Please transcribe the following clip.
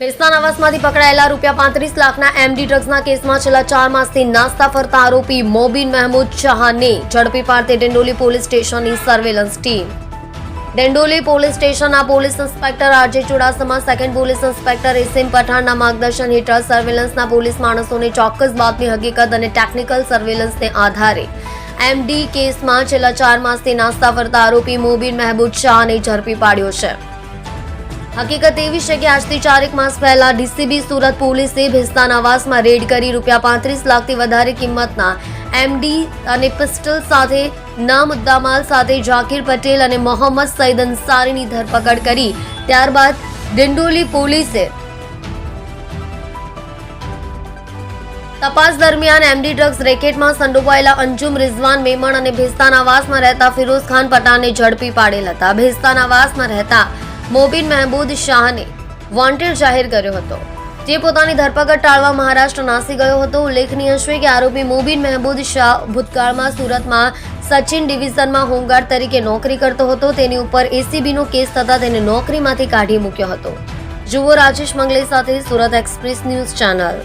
ભેસ્તાન આવાસમાંથી પકડાયેલા રૂપિયા પાંત્રીસ લાખના એમડી ડ્રગ્સના કેસમાં છેલ્લા ચાર માસથી નાસ્તા ફરતા આરોપી મોબીન મહેમૂદ શાહને ઝડપી પાડતી ડેંડોલી પોલીસ સ્ટેશનની સર્વેલન્સ ટીમ. ડેન્ડોલી પોલીસ સ્ટેશનના police inspector RJ Chudasama, second police inspector SM પઠાણના માર્ગદર્શન હેઠળ સર્વેલન્સના પોલીસ માણસોને ચોક્કસ બાતમી હકીકત અને ટેકનિકલ સર્વેલન્સને આધારે એમડી કેસમાં છેલ્લા ચાર માસથી નાસ્તા ફરતા આરોપી મોબીન મહેબૂબ શાહને ઝડપી પાડ્યો છે. હકીકત એવી છે કે આજથી ચારેક માસ પહેલા ડીસીબી સુરત પોલીસે ભેસ્તાન આવાસમાં રેડ કરી રૂપિયા પાંત્રીસ લાખથી વધારે કિંમતના એમડી અને પિસ્ટલ સાથે ના મુદ્દામાલ સાથે જાકીર પટેલ અને મોહમ્મદ સઈદ અંસારીની ધરપકડ કરી. ત્યારબાદ ડિંડોલી પોલીસે તપાસ દરમિયાન એમડી ડ્રગ્સ રેકેટમાં સંડોવાયેલા અંજુમ રિઝવાન મેમણ અને ભેસ્તાન આવાસમાં રહેતા ફિરોઝ ખાન પઠાણને ઝડપી પાડેલ હતા. ભેસ્તાન આવાસમાં રહેતા મોબીન મહેબૂદ શાહને વોન્ટેડ જાહેર કર્યો હતો. જે પોતાની ધરપકડ ટાળવા મહારાષ્ટ્ર નાસી ગયો હતો. ઉલ્લેખનીય છે કે આરોપી મોબીન મહેબૂદ શાહ ભૂતકાળમાં સુરતમાં સચિન ડિવિઝનમાં હોમગાર્ડ તરીકે નોકરી કરતો હતો. તેની ઉપર એસીબીનો કેસ થતાં તેને નોકરીમાંથી કાઢી મૂક્યો હતો. જુઓ રાજેશ મંગલે સાથે સુરત એક્સપ્રેસ ન્યૂઝ ચેનલ.